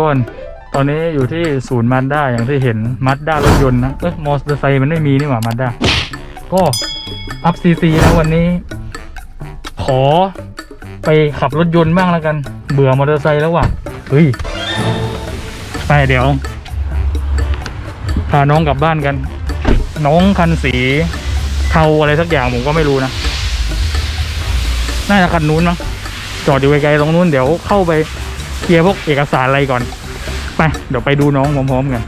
คนตอนนี้อยู่ที่ศูนย์มาด้าอย่างที่เห็นมาด้ารถยนต์นะเอ้ยมอเตอร์ไซค์มันไม่มีนี่หว่ามาด้าก็อัพซีซีนะวันนี้ ขอไปขับรถยนต์บ้างแล้วกัน เบื่อมอเตอร์ไซค์แล้วว่ะเฮ้ยไปเดี๋ยวพาน้องกลับบ้านกัน น้องคันสีเทาอะไรสักอย่างผมก็ไม่รู้นะน่าจะคันนู้นมั้งจอดอยู่ไกลๆตรงนู้นเดี๋ยวเข้าไป เคลียร์พวกเอกสารอะไรก่อน ไป เดี๋ยวไปดูน้องพร้อมๆกัน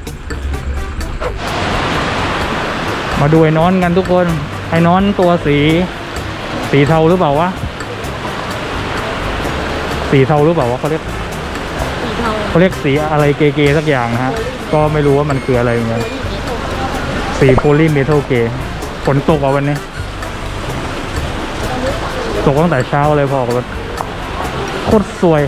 มาดูไอ้นอนกันทุกคน ไอ้นอนตัวสี สีเทาหรือเปล่าวะ สีเทาหรือเปล่าวะเขาเรียกสีเทาเขาเรียกสีอะไรเกย์ๆสักอย่างนะฮะ ก็ไม่รู้ว่ามันคืออะไรเหมือนกัน สีโพลีเมทัลเกย์ฝนตกอะวันนี้ตกตั้งแต่เช้าเลยพอออกรถโคตรสวย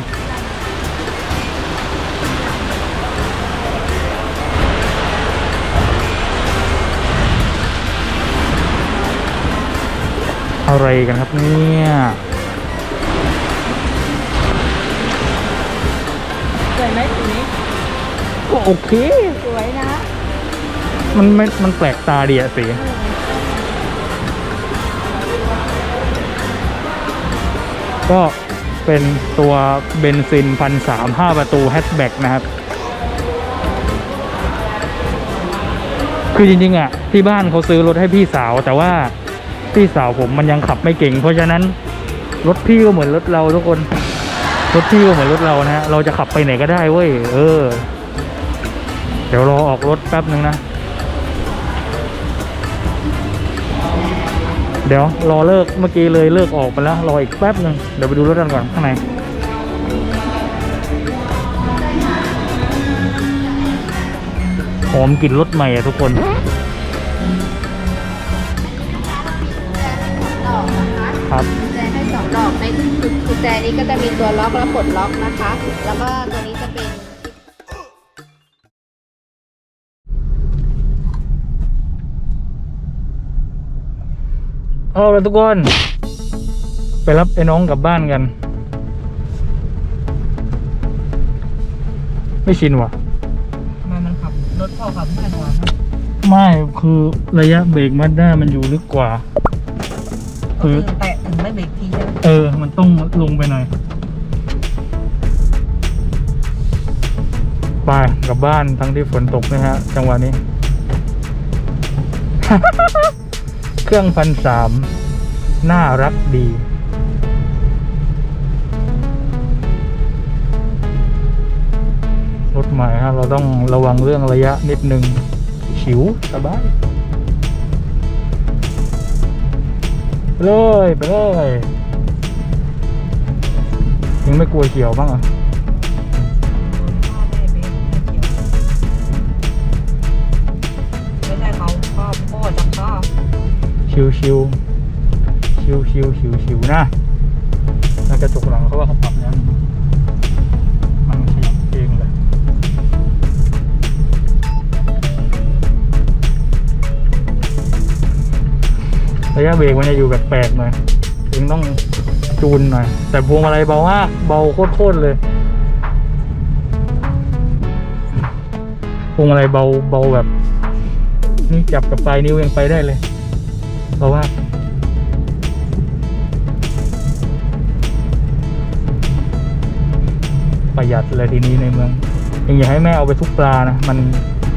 อะไรกันครับเนี่ยสวยไหมสีนี้ก็โอเค สวยนะมันไม่มันแปลกตาดีอะสีก็เป็นตัวเบนซินพันสามห้าประตูแฮชแบ็กนะครับ คือจริงๆอะ ที่บ้านเขาซื้อรถให้พี่สาวแต่ว่า พี่สาวผมมันยังขับไม่เก่ง เพราะฉะนั้นรถพี่ก็เหมือนรถเราทุกคน รถพี่ก็เหมือนรถเรานะฮะเราจะขับไปไหนก็ได้เว้ยเออ เดี๋ยวรอออกรถแป๊บนึงนะ เดี๋ยวรอเลิกเมื่อกี้เลยเลิกออกไปแล้ว รออีกแป๊บหนึ่งเดี๋ยวไปดูรถกันก่อนข้างในหอมกลิ่นรถใหม่อะทุกคน คะครับกุญแจให้สองดอกในกุญแจนี้ก็จะมีตัวล็อกและปลดล็อกนะคะ แล้วก็ตัวนี้จะเป็นเอาละทุกคน ไปรับไอ้น้องกลับบ้านกัน ไม่ชินว่ะทำไมมันขับรถพ่อขับไม่ทันวันไม่คือระยะเบรกมัดด้ามันอยู่ลึกกว่า คือแตะถึงไม่เบรกทีใช่ไหมเออ มันต้องลงไปหน่อย ไปกลับบ้านทั้งที่ฝนตกนะฮะ จังหวะนี้ เครื่องพันสามน่ารักดีรถใหม่ฮะเราต้องระวังเรื่องระยะนิดนึงฉิวสบาย ไปเลยไปเลยยังไม่กลัวเขียวบ้างเหรอะพ่อแม่เบรกไม่ไม่ใช่เขาพ่อพ่อจับพ่อชิวชิวชิวชิวชิวชิวนะแล้วกระจกหลังเขาว่าเขาปรับแล้ว ระยะเบรกมันจะอยู่แปลกๆหน่อยถึงต้องจูนหน่อย แต่พวงมาลัยเบามากเบาโคตรๆเลยพวงมาลัยเบาเบาแบบ นี่จับกับปลายนิ้วยังไปได้เลยเพราะว่าประหยัดเลยทีนี้ในเมืองยังอย่าให้แม่เอาไปทุกปลานะ มัน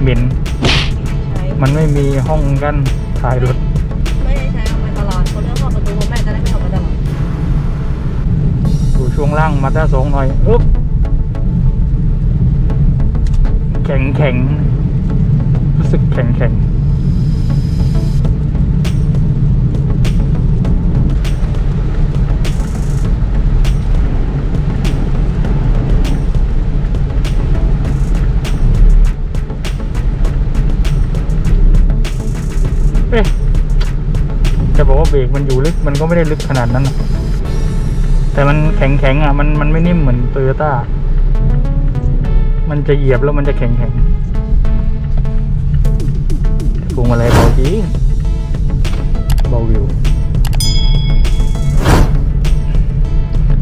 เหม็นใช้มันไม่มีห้องกั้นท้ายรถ ช่วงล่างมาด้าสองหน่อยอึ๊บแข็งแข็งรู้สึกแข็งแข็งเอ๊ะจะบอกว่าเบรกมันอยู่ลึกมันก็ไม่ได้ลึกขนาดนั้นนะ แต่มันแข็งแข็งๆอะมันมันไม่นิ่มเหมือนโตโยต้า มันจะเหยียบแล้วมันจะแข็งแข็งพวงมาลัยเบาจริงเบาวิว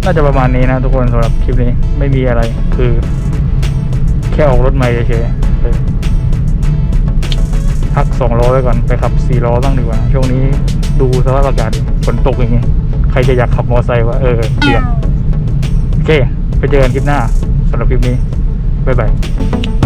น่าจะประมาณนี้นะทุกคนสำหรับคลิปนี้ไม่มีอะไรคือ แค่ออกรถใหม่เฉยๆพักสองล้อไว้ก่อนไปขับสี่ล้อบ้างดีกว่า ช่วงนี้ดูสภาพอากาศฝนตกอย่างงี้ ใครจะอยากขับมอเตอร์ไซค์วะเออเสี่ยงโอเค ไปเจอกันคลิปหน้าสำหรับคลิปนี้ บ๊ายบาย